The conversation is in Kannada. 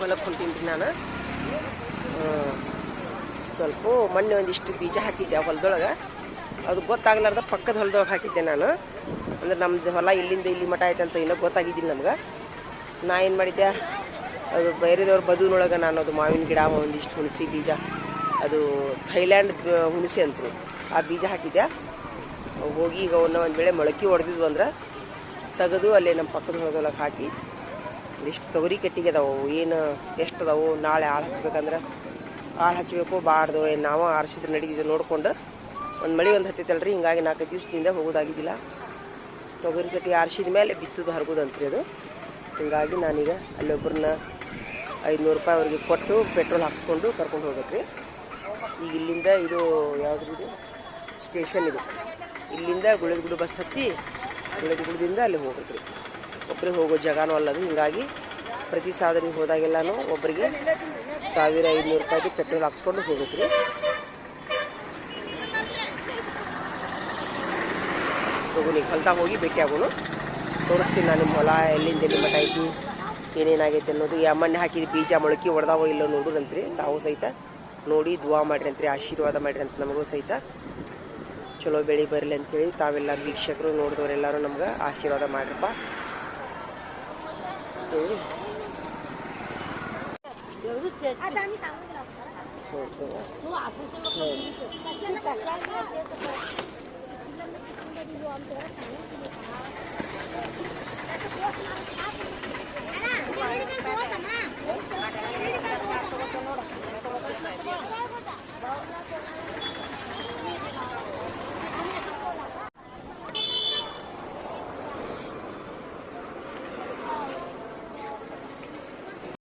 ಹೊಲಕ್ಕೆ ಹೊಂಟೀನಿ ನಾನು. ಸ್ವಲ್ಪ ಮೊನ್ನೆ ಒಂದಿಷ್ಟು ಬೀಜ ಹಾಕಿದ್ದೆ ಹೊಲದೊಳಗೆ. ಅದು ಗೊತ್ತಾಗ್ಲಾರ್ದ ಪಕ್ಕದ ಹೊಲದೊಳಗೆ ಹಾಕಿದ್ದೆ ನಾನು. ಅಂದ್ರೆ ನಮ್ಮದು ಹೊಲ ಇಲ್ಲಿಂದ ಇಲ್ಲಿ ಮಠ ಐತೆ ಅಂತ ಇನ್ನೂ ಗೊತ್ತಾಗಿದ್ದಿಲ್ಲ ನಮ್ಗೆ. ನಾ ಏನು ಮಾಡಿದ್ದೆ? ಅದು ಬೇರೆದವ್ರ ಬದುನೊಳಗೆ ನಾನು ಅದು ಮಾವಿನ ಗಿಡ, ಒಂದಿಷ್ಟು ಹುಣಸಿ ಬೀಜ, ಅದು ಥೈಲ್ಯಾಂಡ್ ಹುಣಸಿ ಅಂತರು. ಆ ಬೀಜ ಹಾಕಿದ್ದೆ. ಹೋಗಿ ಈಗ ಒಂದು ವೇಳೆ ಮೊಳಕೆ ಹೊಡೆದಿದ್ವು ಅಂದ್ರೆ ತೆಗೆದು ಅಲ್ಲಿ ನಮ್ಮ ಪಕ್ಕದ ಹೊಲದೊಳಗೆ ಹಾಕಿ ಇಷ್ಟು ತೊಗರಿ ಕಟ್ಟಿಗೆ ಅದಾವು, ಏನು ಎಷ್ಟು ಅದಾವು, ನಾಳೆ ಆಳು ಹಚ್ಬೇಕಂದ್ರೆ? ಆಳು ಹಚ್ಚಬೇಕು ಬಾರ್ದು, ಏನು ನಾವು ಆರಿಸಿದ್ರೆ ನಡೀತಿದ್ದು ನೋಡ್ಕೊಂಡು. ಒಂದು ಮಳೆ ಒಂದು ಹತ್ತೈತಲ್ರಿ, ಹಿಂಗಾಗಿ ನಾಲ್ಕೈದು ದಿವಸದಿಂದ ಹೋಗೋದಾಗಿದ್ದಿಲ್ಲ. ತೊಗರಿ ಕಟ್ಟಿ ಆರಿಸಿದ ಮೇಲೆ ಬಿತ್ತದು ಹರಗೋದಂತ್ರಿ ಅದು. ಹಿಂಗಾಗಿ ನಾನೀಗ ಅಲ್ಲೊಬ್ಬರನ್ನ ಐದುನೂರು ರೂಪಾಯಿ ಅವ್ರಿಗೆ ಕೊಟ್ಟು ಪೆಟ್ರೋಲ್ ಹಾಕ್ಸ್ಕೊಂಡು ಕರ್ಕೊಂಡು ಹೋಗ್ಬೇಕ್ರಿ. ಈಗ ಇಲ್ಲಿಂದ ಇದು ಇದು? ಸ್ಟೇಷನ್ ಇದು. ಇಲ್ಲಿಂದ ಗುಳದಗುಡು ಬಸ್ ಹತ್ತಿ ಗುಳದಗುಡದಿಂದ ಅಲ್ಲಿ ಹೋಗ್ಬೇಕ್ರಿ. ಒಬ್ಬರಿಗೆ ಹೋಗೋ ಜಾಗನೂ ಅಲ್ಲದು. ಹಿಂಗಾಗಿ ಪ್ರತಿ ಸಾಧನೆಗೆ ಹೋದಾಗೆಲ್ಲನೂ ಒಬ್ಬರಿಗೆ ಸಾವಿರ ಐದುನೂರು ರೂಪಾಯಿಗೆ ಪೆಟ್ರೋಲ್ ಹಾಕ್ಸ್ಕೊಂಡು ಹೋಗುತ್ತೆ ಹೋಗುನಿ ಹೊಲ್ದಾಗ ಹೋಗಿ ಭೇಟಿ ಆಗೋನು. ತೋರಿಸ್ತೀನಿ ನಾನು ನಿಮ್ಮ ಹೊಲ, ಎಲ್ಲಿಂದ, ಎಲ್ಲಿ ಮಠ ಐತಿ, ಏನೇನಾಗೈತೆ ಅನ್ನೋದು. ಯಾ ಮೊನ್ನೆ ಹಾಕಿದ ಬೀಜ ಮೊಳಕೆ ಹೊಡೆದಾವೋ ಇಲ್ಲೋ ನೋಡುರಂತ್ರಿ ತಾವು ಸಹಿತ ನೋಡಿ ದುವಾ ಮಾಡಿರಿ ಅಂತ್ರಿ ಆಶೀರ್ವಾದ ಮಾಡಿರಿ ಅಂತ ನಮಗೂ ಸಹಿತ. ಚಲೋ ಬೆಳೆ ಬರಲಿ ಅಂತೇಳಿ ತಾವೆಲ್ಲ ವೀಕ್ಷಕರು, ನೋಡಿದವರೆಲ್ಲರೂ ನಮ್ಗೆ ಆಶೀರ್ವಾದ ಮಾಡ್ರಪ್ಪ. 对。有的姐姐。阿丹，你上哪里了？上哪里？上哪里？上哪里？上哪里？上哪里？上哪里？上哪里？上哪里？上哪里？上哪里？